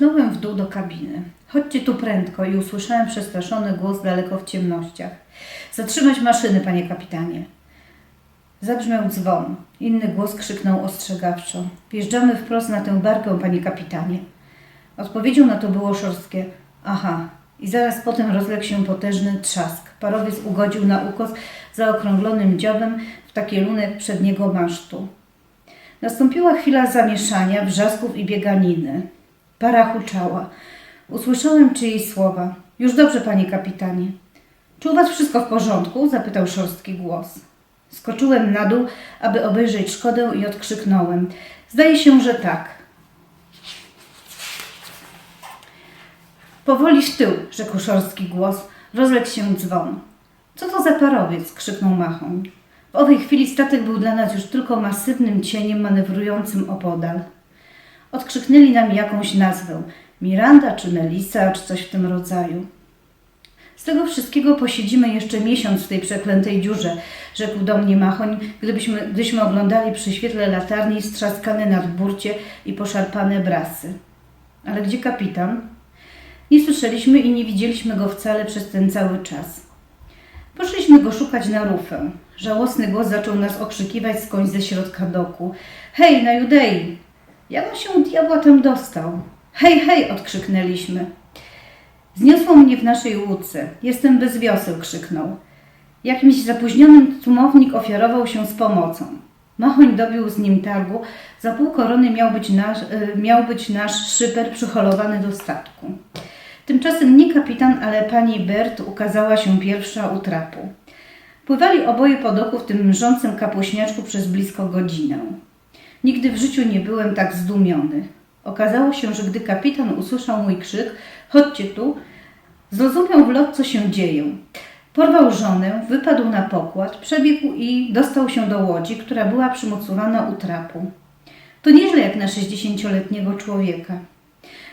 Mknąłem w dół do kabiny. Chodźcie tu prędko i usłyszałem przestraszony głos daleko w ciemnościach. Zatrzymać maszyny, panie kapitanie. Zabrzmiał dzwon. Inny głos krzyknął ostrzegawczo. Wjeżdżamy wprost na tę barkę, panie kapitanie. Odpowiedzią na to było szorstkie aha. I zaraz potem rozległ się potężny trzask. Parowiec ugodził na ukos zaokrąglonym dziobem w takielunek przedniego masztu. Nastąpiła chwila zamieszania, wrzasków i bieganiny. Para huczała. Usłyszałem czyjeś słowa. Już dobrze, panie kapitanie. Czy u was wszystko w porządku? zapytał szorstki głos. Skoczyłem na dół, aby obejrzeć szkodę i odkrzyknąłem. Zdaje się, że tak. Powoli w tył, rzekł szorstki głos. Rozległ się dzwon. Co to za parowiec? krzyknął Machoń. W owej chwili statek był dla nas już tylko masywnym cieniem manewrującym opodal. Odkrzyknęli nam jakąś nazwę. Miranda czy Melisa, czy coś w tym rodzaju. Z tego wszystkiego posiedzimy jeszcze miesiąc w tej przeklętej dziurze, rzekł do mnie Machoń, gdybyśmy, gdyśmy oglądali przy świetle latarni strzaskane nadburcie i poszarpane brasy. Ale gdzie kapitan? Nie słyszeliśmy i nie widzieliśmy go wcale przez ten cały czas. Poszliśmy go szukać na rufę. Żałosny głos zaczął nas okrzykiwać skądś ze środka doku. Hej, na Judei! Jak on się diabła tam dostał? Hej, hej! odkrzyknęliśmy. Zniosło mnie w naszej łódce. Jestem bez wioseł, krzyknął. Jakimś zapóźnionym tłumownik ofiarował się z pomocą. Machoń dobił z nim targu. Za pół korony miał być nasz, y, miał być nasz szyper przyholowany do statku. Tymczasem nie kapitan, ale pani Bert ukazała się pierwsza u trapu. Pływali oboje po doku w tym mrzącym kapuśniaczku przez blisko godzinę. Nigdy w życiu nie byłem tak zdumiony. Okazało się, że gdy kapitan usłyszał mój krzyk, chodźcie tu, zrozumiał w lot, co się dzieje. Porwał żonę, wypadł na pokład, przebiegł i dostał się do łodzi, która była przymocowana u trapu. To nieźle jak na sześćdziesięcioletniego człowieka.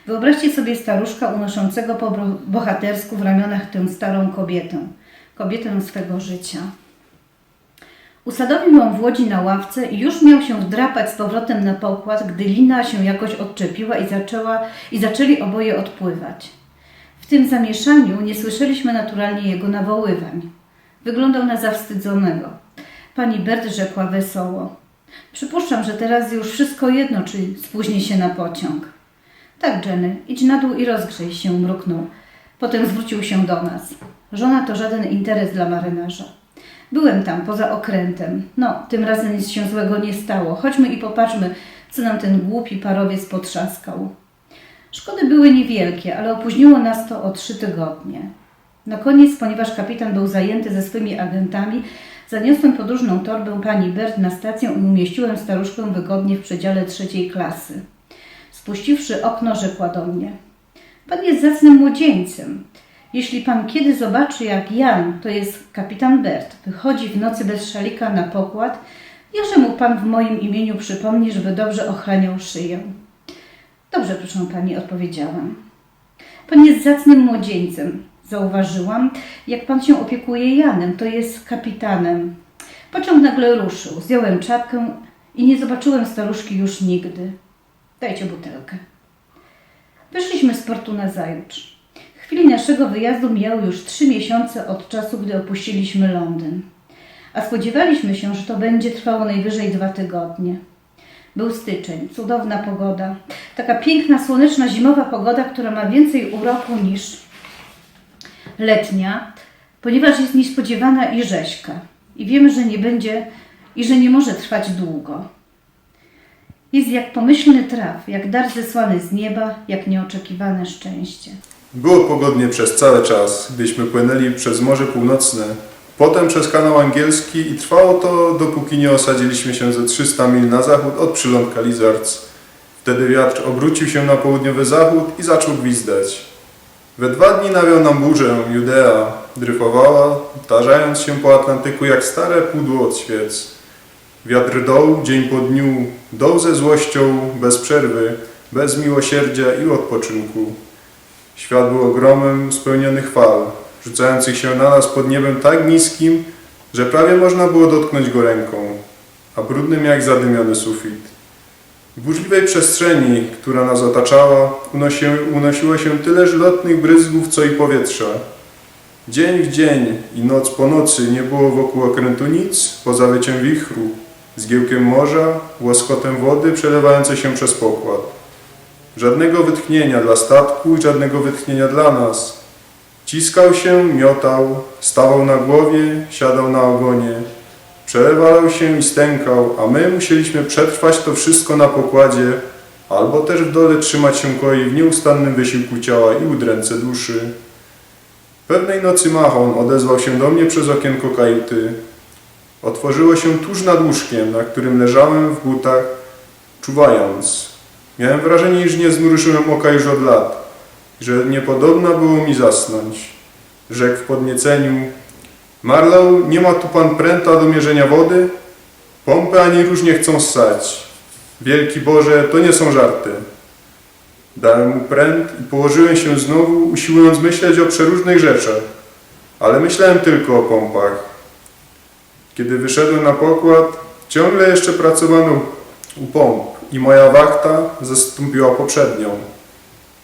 Wyobraźcie sobie staruszka unoszącego po bohatersku w ramionach tę starą kobietę, kobietę swego życia. Usadowił ją w łodzi na ławce i już miał się wdrapać z powrotem na pokład, gdy lina się jakoś odczepiła i, zaczęła, i zaczęli oboje odpływać. W tym zamieszaniu nie słyszeliśmy naturalnie jego nawoływań. Wyglądał na zawstydzonego. Pani Bert rzekła wesoło. Przypuszczam, że teraz już wszystko jedno, czy spóźni się na pociąg. Tak, Jenny, idź na dół i rozgrzej się, mruknął. Potem zwrócił się do nas. Żona to żaden interes dla marynarza. Byłem tam, poza okrętem. No, tym razem nic się złego nie stało. Chodźmy i popatrzmy, co nam ten głupi parowiec potrzaskał. Szkody były niewielkie, ale opóźniło nas to o trzy tygodnie. Na koniec, ponieważ kapitan był zajęty ze swymi agentami, zaniosłem podróżną torbę pani Bert na stację i umieściłem staruszkę wygodnie w przedziale trzeciej klasy. Spuściwszy okno, rzekła do mnie: Pan jest zacnym młodzieńcem. Jeśli pan kiedy zobaczy, jak Jan, to jest kapitan Bert, wychodzi w nocy bez szalika na pokład, niechże mu pan w moim imieniu przypomni, żeby dobrze ochraniał szyję. Dobrze, proszę pani, odpowiedziałam. Pan jest zacnym młodzieńcem, zauważyłam. Jak pan się opiekuje Janem, to jest kapitanem. Pociąg nagle ruszył. Zdjąłem czapkę i nie zobaczyłem staruszki już nigdy. Dajcie butelkę. Wyszliśmy z portu na zajutrz. W chwili naszego wyjazdu mijały już trzy miesiące od czasu, gdy opuściliśmy Londyn. A spodziewaliśmy się, że to będzie trwało najwyżej dwa tygodnie. Był styczeń, cudowna pogoda. Taka piękna, słoneczna, zimowa pogoda, która ma więcej uroku niż letnia, ponieważ jest niespodziewana i rzeźka. I wiemy, że nie będzie i że nie może trwać długo. Jest jak pomyślny traf, jak dar zesłany z nieba, jak nieoczekiwane szczęście. Było pogodnie przez cały czas, gdyśmy płynęli przez Morze Północne, potem przez kanał angielski i trwało to, dopóki nie osadziliśmy się ze 300 mil na zachód od przylądka Lizards. Wtedy wiatr obrócił się na południowy zachód i zaczął gwizdać. We dwa dni nawiał nam burzę, Judea dryfowała, tarzając się po Atlantyku jak stare pudło od świec. Wiatr doł dzień po dniu, doł ze złością, bez przerwy, bez miłosierdzia i odpoczynku. Świat był ogromem spełnionych fal, rzucających się na nas pod niebem tak niskim, że prawie można było dotknąć go ręką, a brudnym jak zadymiony sufit. W burzliwej przestrzeni, która nas otaczała, unosi, unosiło się tyle żylotnych bryzgów, co i powietrza. Dzień w dzień i noc po nocy nie było wokół okrętu nic poza wyciem wichru, zgiełkiem morza, łoskotem wody przelewającej się przez pokład. Żadnego wytchnienia dla statku i żadnego wytchnienia dla nas. Ciskał się, miotał, stawał na głowie, siadał na ogonie. Przelewał się i stękał, a my musieliśmy przetrwać to wszystko na pokładzie, albo też w dole trzymać się koi w nieustannym wysiłku ciała i udręce duszy. Pewnej nocy Mahon odezwał się do mnie przez okienko kajuty. Otworzyło się tuż nad łóżkiem, na którym leżałem w butach, czuwając. Miałem wrażenie, iż nie zmrużyłem oka już od lat, że niepodobna było mi zasnąć. Rzekł w podnieceniu, Marlow, nie ma tu pan pręta do mierzenia wody? Pompy ani różnie chcą ssać. Wielki Boże, to nie są żarty. Dałem mu pręt i położyłem się znowu, usiłując myśleć o przeróżnych rzeczach, ale myślałem tylko o pompach. Kiedy wyszedłem na pokład, ciągle jeszcze pracowano u pomp i moja wachta zastąpiła poprzednią.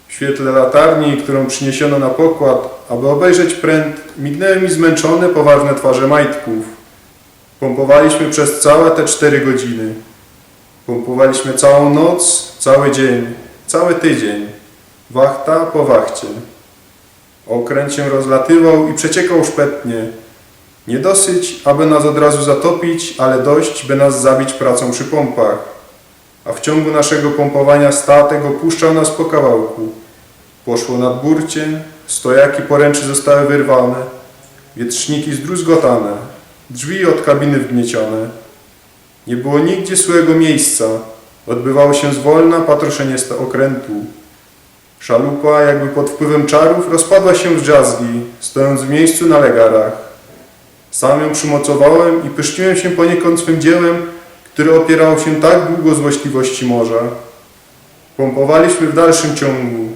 W świetle latarni, którą przyniesiono na pokład, aby obejrzeć pręt, mignęły mi zmęczone, poważne twarze majtków. Pompowaliśmy przez całe te cztery godziny. Pompowaliśmy całą noc, cały dzień, cały tydzień. Wachta po wachcie. Okręt się rozlatywał i przeciekał szpetnie. Nie dosyć, aby nas od razu zatopić, ale dość, by nas zabić pracą przy pompach. A w ciągu naszego pompowania statek opuszczał nas po kawałku. Poszło nad burcie, stojaki poręczy zostały wyrwane, wietrzniki zdruzgotane, drzwi od kabiny wgniecione. Nie było nigdzie swojego miejsca. Odbywało się zwolna patroszenie okrętu. Szalupa, jakby pod wpływem czarów, rozpadła się w drzazgi, stojąc w miejscu na legarach. Sam ją przymocowałem i pyszniłem się poniekąd swym dziełem, które opierało się tak długo złośliwości morza. Pompowaliśmy w dalszym ciągu.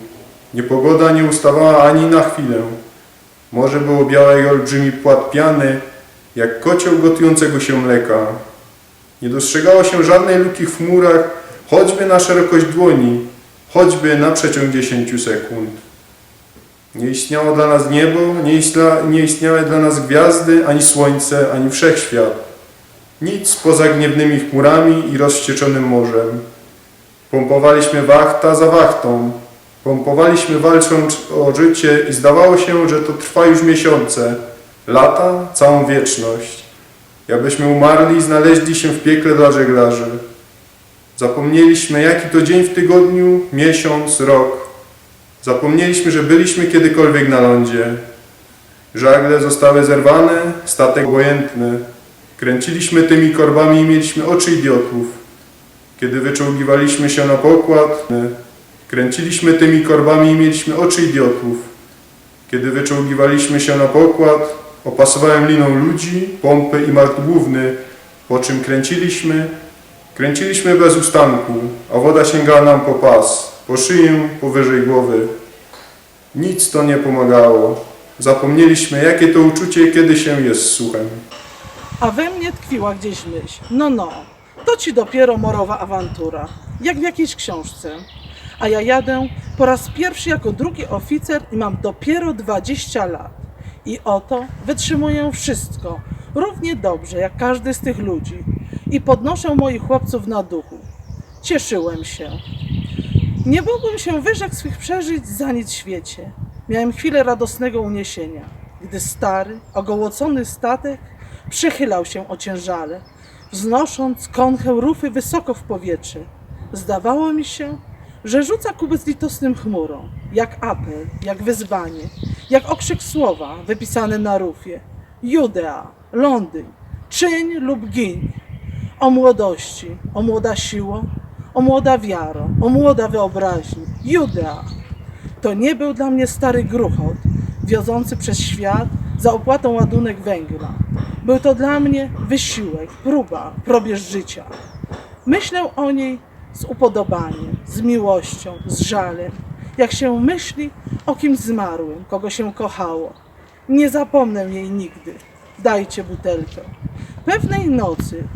Niepogoda nie ustawała ani na chwilę. Morze było białe i olbrzymi płat piany, jak kocioł gotującego się mleka. Nie dostrzegało się żadnej luki w chmurach, choćby na szerokość dłoni, choćby na przeciąg 10 sekund. Nie istniało dla nas niebo, nie, nie istniały dla nas gwiazdy, ani słońce, ani wszechświat. Nic poza gniewnymi chmurami i rozwścieczonym morzem. Pompowaliśmy wachta za wachtą. Pompowaliśmy walcząc o życie i zdawało się, że to trwa już miesiące, lata, całą wieczność. Jakbyśmy umarli i znaleźli się w piekle dla żeglarzy. Zapomnieliśmy, jaki to dzień w tygodniu, miesiąc, rok. Zapomnieliśmy, że byliśmy kiedykolwiek na lądzie. Żagle zostały zerwane, statek obojętny. Kręciliśmy tymi korbami i mieliśmy oczy idiotów. Kiedy wyczołgiwaliśmy się na pokład, kręciliśmy tymi korbami i mieliśmy oczy idiotów. Kiedy wyczołgiwaliśmy się na pokład, opasowałem liną ludzi, pompy i maszt główny, po czym kręciliśmy, kręciliśmy bez ustanku, a woda sięgała nam po pas, po szyję, powyżej głowy. Nic to nie pomagało. Zapomnieliśmy, jakie to uczucie, kiedy się jest suchem. A we mnie tkwiła gdzieś myśl. No, no, to ci dopiero morowa awantura, jak w jakiejś książce. A ja jadę po raz pierwszy jako drugi oficer i mam dopiero 20 lat. I oto wytrzymuję wszystko, równie dobrze jak każdy z tych ludzi. I podnoszę moich chłopców na duchu. Cieszyłem się. Nie mogłem się wyrzec swych przeżyć za nic świecie. Miałem chwilę radosnego uniesienia, gdy stary, ogołocony statek przychylał się ociężale, wznosząc konchę rufy wysoko w powietrze. Zdawało mi się, że rzuca ku bezlitosnym chmurom, jak apel, jak wyzwanie, jak okrzyk słowa wypisane na rufie. Judea, Londyn, czyń lub giń. O młodości, o młoda siło, o młoda wiaro, o młoda wyobraźni. Judea. To nie był dla mnie stary gruchot, wiozący przez świat za opłatą ładunek węgla. Był to dla mnie wysiłek, próba, probierz życia. Myślę o niej z upodobaniem, z miłością, z żalem, jak się myśli o kimś zmarłym, kogo się kochało. Nie zapomnę jej nigdy. Dajcie butelkę. Pewnej nocy,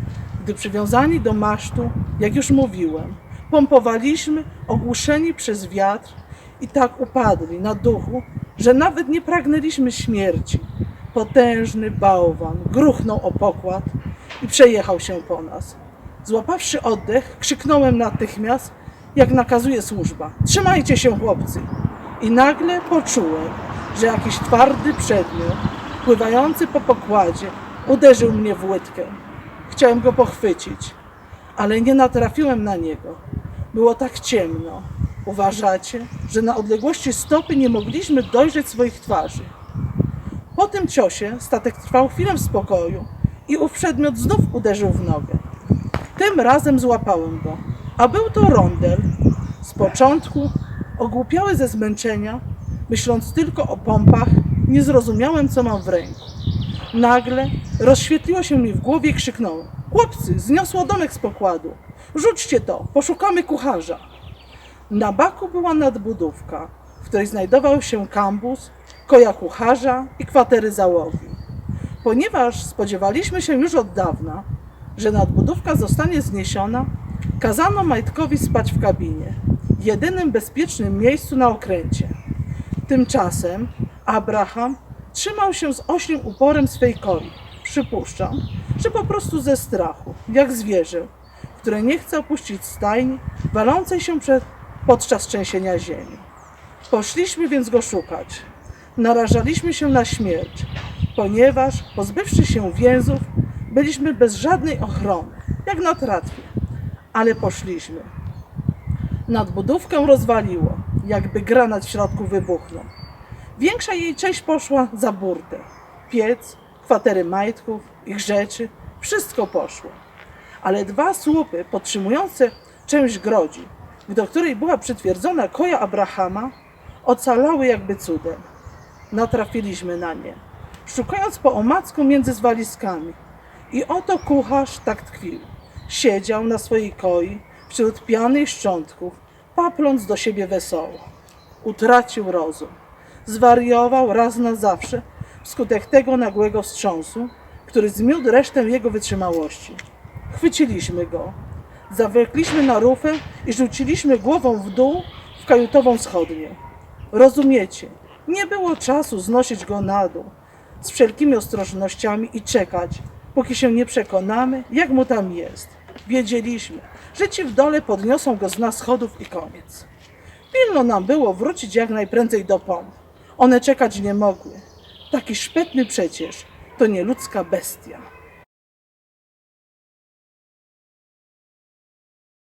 gdy przywiązani do masztu, jak już mówiłem, Pompowaliśmy, ogłuszeni przez wiatr i tak upadli na duchu, że nawet nie pragnęliśmy śmierci. Potężny bałwan gruchnął o pokład i przejechał się po nas. Złapawszy oddech, krzyknąłem natychmiast, jak nakazuje służba: Trzymajcie się, chłopcy! I nagle poczułem, że jakiś twardy przedmiot, pływający po pokładzie, uderzył mnie w łydkę. Chciałem go pochwycić, ale nie natrafiłem na niego. Było tak ciemno. Uważacie, że na odległości stopy nie mogliśmy dojrzeć swoich twarzy. Po tym ciosie statek trwał chwilę w spokoju i ów przedmiot znów uderzył w nogę. Tym razem złapałem go, a był to rondel. Z początku, ogłupiały ze zmęczenia, myśląc tylko o pompach, nie zrozumiałem, co mam w ręku. Nagle rozświetliło się mi w głowie i krzyknąłem: Chłopcy, zniosło domek z pokładu. Rzućcie to, poszukamy kucharza. Na baku była nadbudówka, w której znajdował się kambus, koja kucharza i kwatery załogi. Ponieważ spodziewaliśmy się już od dawna, że nadbudówka zostanie zniesiona, kazano Majtkowi spać w kabinie, jedynym bezpiecznym miejscu na okręcie. Tymczasem Abraham trzymał się z oślim uporem swej koi. Przypuszczam, że po prostu ze strachu, jak zwierzę, które nie chce opuścić stajni, walącej się przed, podczas trzęsienia ziemi. Poszliśmy więc go szukać. Narażaliśmy się na śmierć, ponieważ pozbywszy się więzów, byliśmy bez żadnej ochrony, jak na tratwie. Ale poszliśmy. Nadbudówkę rozwaliło, jakby granat w środku wybuchnął. Większa jej część poszła za burtę. Piec, kwatery majtków, ich rzeczy, wszystko poszło. Ale dwa słupy podtrzymujące część grodzi, do której była przytwierdzona koja Abrahama, ocalały jakby cudem. Natrafiliśmy na nie, szukając po omacku między zwaliskami. I oto kucharz tak tkwił. Siedział na swojej koi wśród piany i szczątków, papląc do siebie wesoło. Utracił rozum. Zwariował raz na zawsze wskutek tego nagłego wstrząsu, który zmiódł resztę jego wytrzymałości. Chwyciliśmy go, zawlekliśmy na rufę i rzuciliśmy głową w dół w kajutową schodnię. Rozumiecie, nie było czasu znosić go na dół z wszelkimi ostrożnościami i czekać, póki się nie przekonamy, jak mu tam jest. Wiedzieliśmy, że ci w dole podniosą go z nas schodów i koniec. Pilno nam było wrócić jak najprędzej do pomp. One czekać nie mogły. Taki szpetny przecież to nie ludzka bestia.